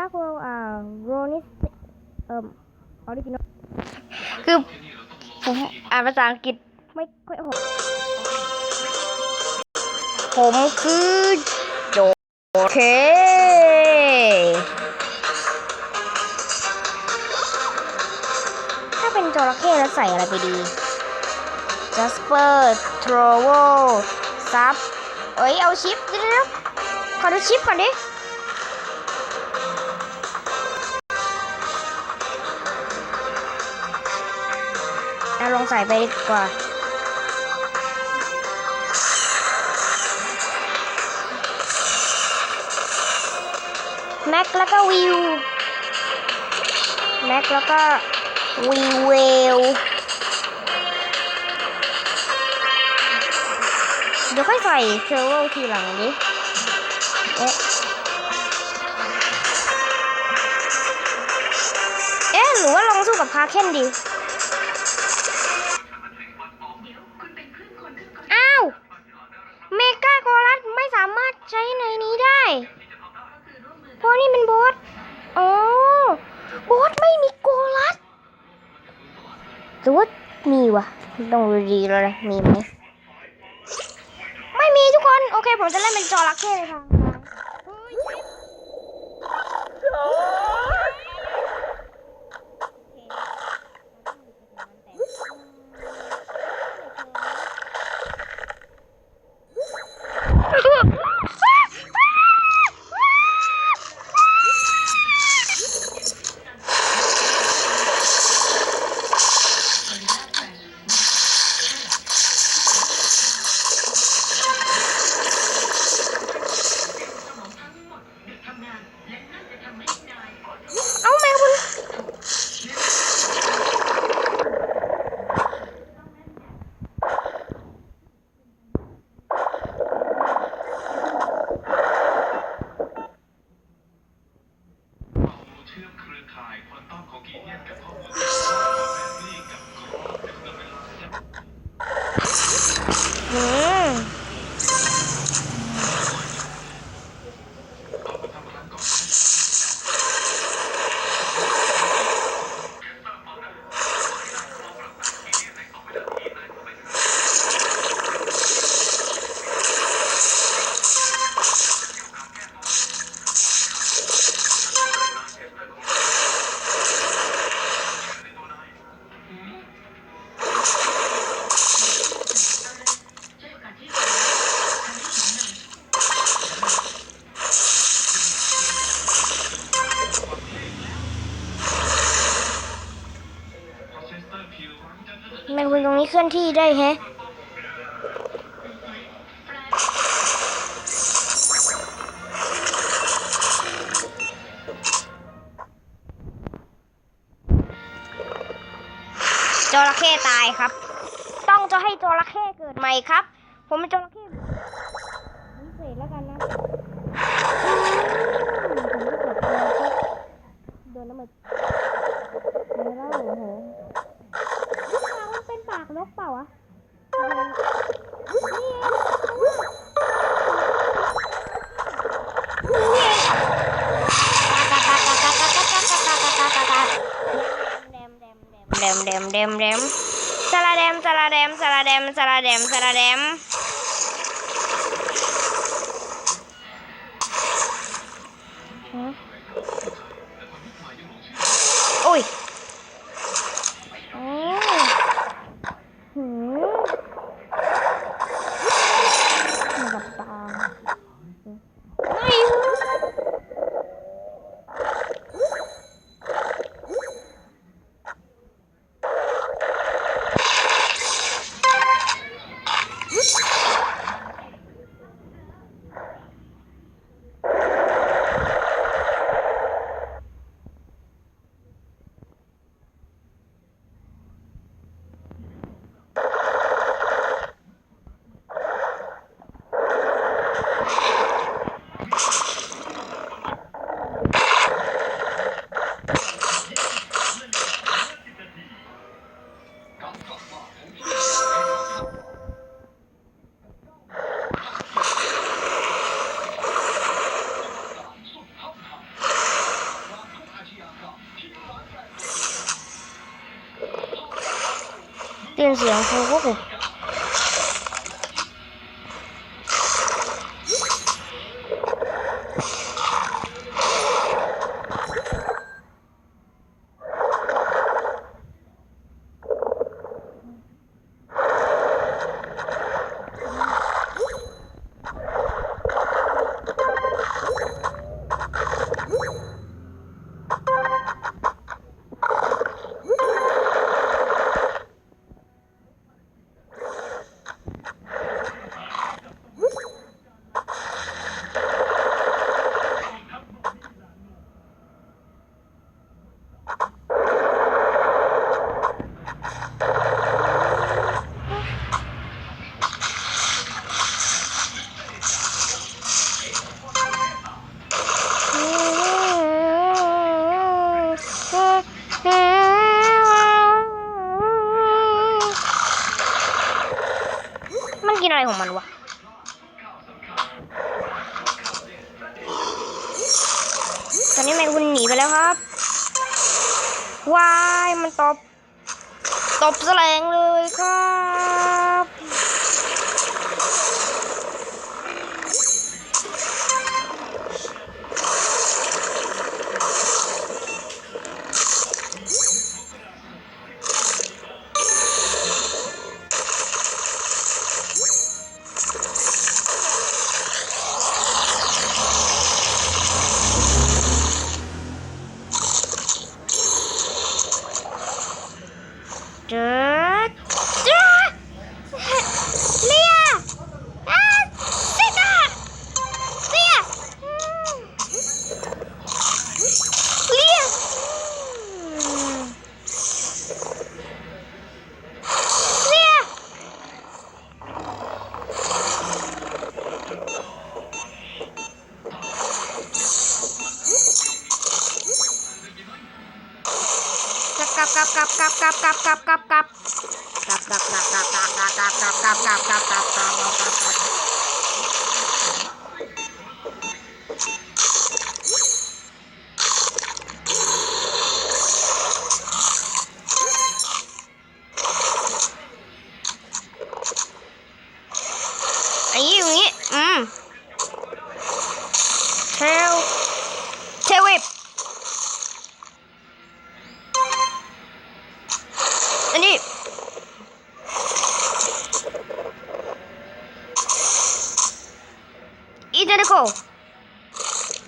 ยักษ์เราอ่าโรนิสเอ่อออริจินอลคือผมอ่านภาษาอังกฤษไม่ค่อยออกผมคือโจเคถ้าเป็นจระเข้แล้วใส่อะไรไปดีจัสเปอร์ทรโวซับเอ้ยเอาชิปเดี๋ยวๆขอดูชิปก่อนดิ ใส่ไปดีกว่าแม็กแล้วก็วิวแม็กแล้วก็วีเวลเดี๋ยวค่อยใส่เทอร์โวทีหลังดิเอ๊ะเอ๊ะหรือว่าลองสู้กับคาเคนดี ตัว่ามีวะต้องดูดีแล้วนะมีไหมไม่มีทุกคน โอเค ผมจะเล่นเป็นจอรักเข้เลยค่ะ เอาแมงคุณเชื่อมเครือข่ายควอนตัมของกีเนียนกับข้อมูล แมงคุณตรงนี้เคลื่อนที่ได้แฮะจระเข้ตายครับ ต้องจะให้จระเข้เกิดใหม่ครับ ผมเป็นจระเข้พิเศษแล้วกันนะอืมผมจะเกิดจระเข้โดนน้ำมันไม่เล่าโอ้โหลูกเรามันเป็นปากนกเปล่าวะนี่เดมเดมเดมเดมสลาเดมสลาเดมสลาเดมสลาเดมสลาเดมโ电视遥控，我给。 อนนี้แมงคุณหนีไปแล้วครับวายมันตบ ตบแสลงเลยครับ after จะกลับกลับกลับกลับกลับกลับก